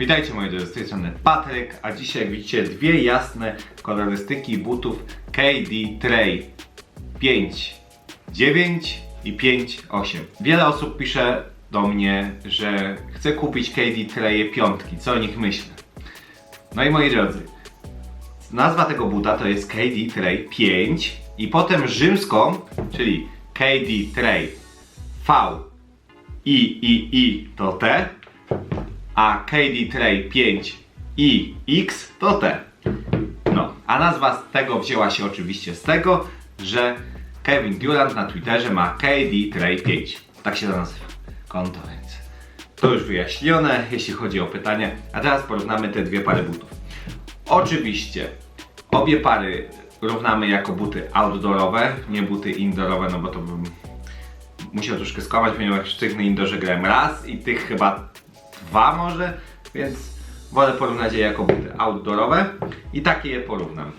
Witajcie moi drodzy, z tej strony Patryk, a dzisiaj widzicie dwie jasne kolorystyki butów KD Tray 5, 9 i 5, 8. Wiele osób pisze do mnie, że chce kupić KD Tray piątki, co o nich myślę. No i moi drodzy, nazwa tego buta to jest KD Tray 5 i potem rzymską, czyli KD Tray V I I I to T, a KD Tray 5 i X to T. No, a nazwa z tego wzięła się oczywiście z tego, że Kevin Durant na Twitterze ma KD Tray 5. Tak się to nazywa. Konto, więc to już wyjaśnione, jeśli chodzi o pytanie. A teraz porównamy te dwie pary butów. Oczywiście obie pary równamy jako buty outdoorowe, nie buty indoorowe, no bo to bym musiał troszkę skłamać, ponieważ tych na indoorze grałem raz i tych chyba dwa może, więc wolę porównać je jako buty outdoorowe i takie je porównam.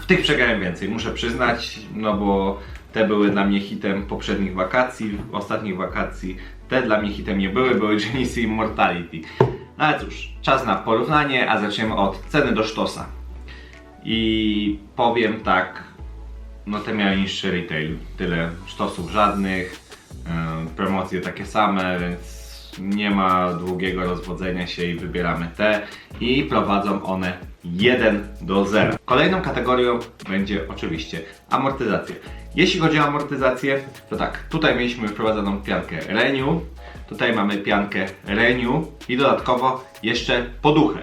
W tych przegrałem więcej, muszę przyznać, no bo te były dla mnie hitem poprzednich wakacji, ostatnich wakacji te dla mnie hitem nie były, były Genesis Immortality. No ale cóż, czas na porównanie, a zaczniemy od ceny do sztosa. I powiem tak, no te miały niższy retail, tyle sztosów żadnych, yy, promocje takie same, więc nie ma długiego rozwodzenia się i wybieramy te i prowadzą one 1 do 0. Kolejną kategorią będzie oczywiście amortyzacja. Jeśli chodzi o amortyzację, to tak, tutaj mieliśmy wprowadzoną piankę Renew, tutaj mamy piankę Renew i dodatkowo jeszcze poduchę.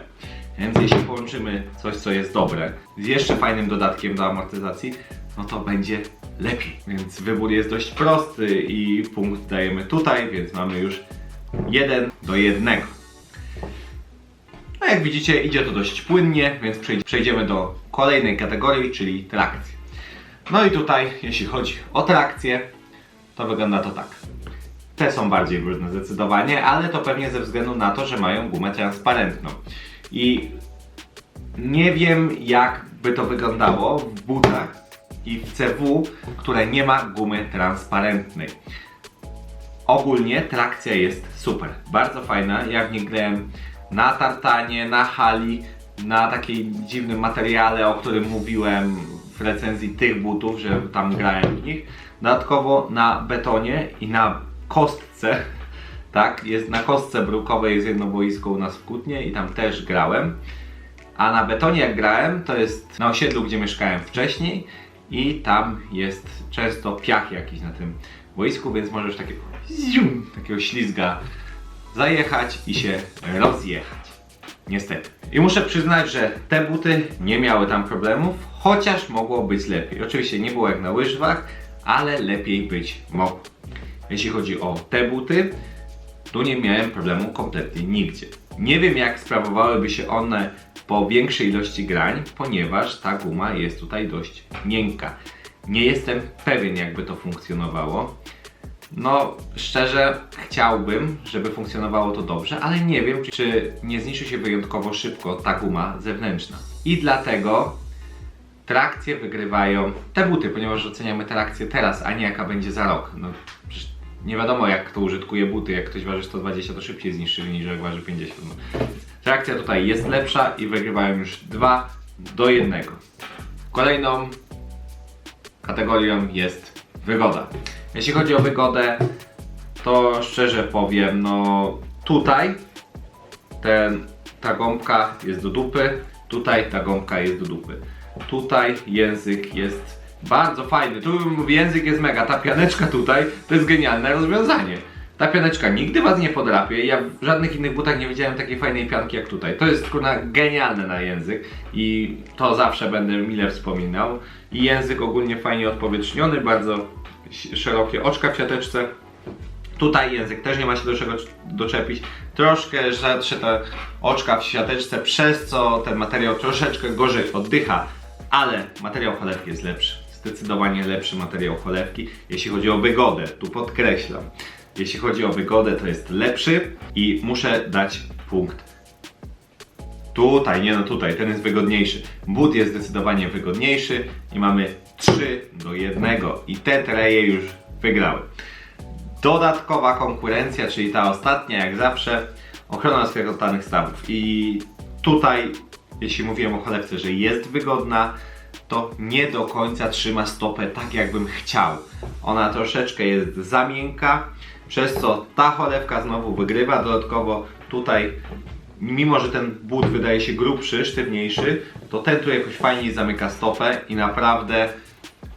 Więc jeśli połączymy coś, co jest dobre, z jeszcze fajnym dodatkiem do amortyzacji, no to będzie lepiej. Więc wybór jest dość prosty i punkt dajemy tutaj, więc mamy już 1 do 1. No jak widzicie idzie to dość płynnie, więc przej- przejdziemy do kolejnej kategorii, czyli trakcji. No i tutaj, jeśli chodzi o trakcję, to wygląda to tak. Te są bardziej brudne zdecydowanie, ale to pewnie ze względu na to, że mają gumę transparentną. I nie wiem jak by to wyglądało w butach i w CW, które nie ma gumy transparentnej. Ogólnie trakcja jest super, bardzo fajna. Ja w niej grałem na tartanie, na hali, na takim dziwnym materiale, o którym mówiłem w recenzji tych butów, że tam grałem w nich. Dodatkowo na betonie i na kostce, tak, jest na kostce brukowej jest jedno boisko u nas w Kutnie i tam też grałem. A na betonie jak grałem, to jest na osiedlu, gdzie mieszkałem wcześniej i tam jest często piach jakiś na tym boisku, więc możesz takiego, zium, takiego ślizga zajechać i się rozjechać. Niestety. I muszę przyznać, że te buty nie miały tam problemów, chociaż mogło być lepiej. Oczywiście nie było jak na łyżwach, ale lepiej być mogło. Jeśli chodzi o te buty, tu nie miałem problemu kompletnie nigdzie. Nie wiem jak sprawowałyby się one po większej ilości grań, ponieważ ta guma jest tutaj dość miękka. Nie jestem pewien jakby to funkcjonowało. No, szczerze chciałbym, żeby funkcjonowało to dobrze, ale nie wiem, czy- nie zniszczy się wyjątkowo szybko ta guma zewnętrzna. I dlatego trakcje wygrywają te buty, ponieważ oceniamy trakcję teraz, a nie jaka będzie za rok. No, nie wiadomo jak kto użytkuje buty, jak ktoś waży 120 to szybciej zniszczy niż jak waży 50. No. Trakcja tutaj jest lepsza i wygrywają już 2 do 1. Kolejną kategorią jest wygoda. Jeśli chodzi o wygodę, to szczerze powiem, no tutaj ten, ta gąbka jest do dupy, tutaj ta gąbka jest do dupy. Tutaj język jest bardzo fajny. Tu język jest mega. Ta pianeczka tutaj to jest genialne rozwiązanie. Ta pianeczka nigdy was nie podrapie. Ja w żadnych innych butach nie widziałem takiej fajnej pianki jak tutaj. To jest kurna genialne na język i to zawsze będę mile wspominał. I język ogólnie fajnie odpowietrzniony, bardzo szerokie oczka w siateczce. Tutaj język też nie ma się do czego doczepić. Troszkę rzadsze te oczka w siateczce, przez co ten materiał troszeczkę gorzej oddycha, ale materiał cholewki jest lepszy. Zdecydowanie lepszy materiał cholewki, jeśli chodzi o wygodę. Tu podkreślam. Jeśli chodzi o wygodę, to jest lepszy i muszę dać punkt Tutaj, nie no tutaj, ten jest wygodniejszy. But jest zdecydowanie wygodniejszy i mamy 3 do 1 i te treje już wygrały. Dodatkowa konkurencja, czyli ta ostatnia jak zawsze, ochrona sklerotanych stawów. I tutaj, jeśli mówiłem o cholewce, że jest wygodna, to nie do końca trzyma stopę tak, jakbym chciał. Ona troszeczkę jest za miękka, przez co ta cholewka znowu wygrywa. Dodatkowo tutaj, mimo że ten but wydaje się grubszy, sztywniejszy, to ten tu jakoś fajniej zamyka stopę i naprawdę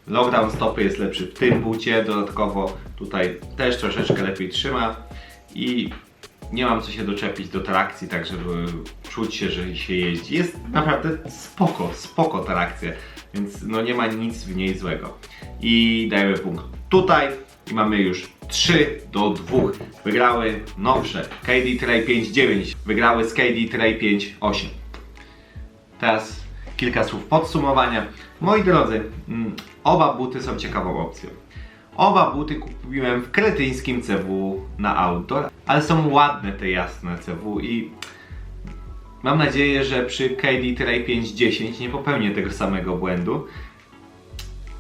lockdown stopy jest lepszy w tym bucie. Dodatkowo tutaj też troszeczkę lepiej trzyma i nie mam co się doczepić do trakcji, tak żeby czuć się, że się jeździ. Jest naprawdę spoko, spoko trakcja, więc no nie ma nic w niej złego. I dajemy punkt tutaj i mamy już 3 do 2. Wygrały nowsze KD Tray 5.9, wygrały z KD Tray 5.8. Teraz kilka słów podsumowania. Moi drodzy, mm, oba buty są ciekawą opcją. Oba buty kupiłem w kretyńskim CW na outdoor, ale są ładne te jasne CW i mam nadzieję, że przy KD Tray 510 nie popełnię tego samego błędu.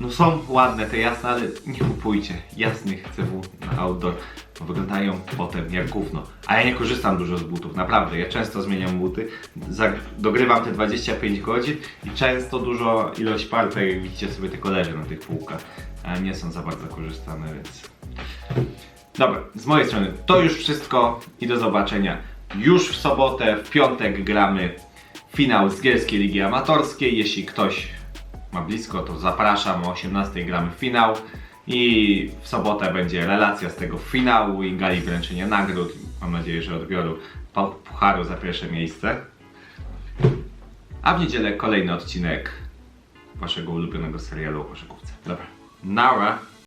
No są ładne te jasne, ale nie kupujcie jasnych CW na outdoor, wyglądają potem jak gówno. A ja nie korzystam dużo z butów, naprawdę. Ja często zmieniam buty, dogrywam te 25 godzin i często dużo ilość par, tak jak widzicie sobie tylko leży na tych półkach, nie są za bardzo korzystane, więc... Dobra, z mojej strony to już wszystko i do zobaczenia już w sobotę, w piątek gramy finał z Gielskiej Ligi Amatorskiej. Jeśli ktoś ma blisko, to zapraszam. O 18 gramy finał i w sobotę będzie relacja z tego finału i gali wręczenia nagród. Mam nadzieję, że odbioru pu- pucharu za pierwsze miejsce. A w niedzielę kolejny odcinek waszego ulubionego serialu o koszykówce. Dobra, nara!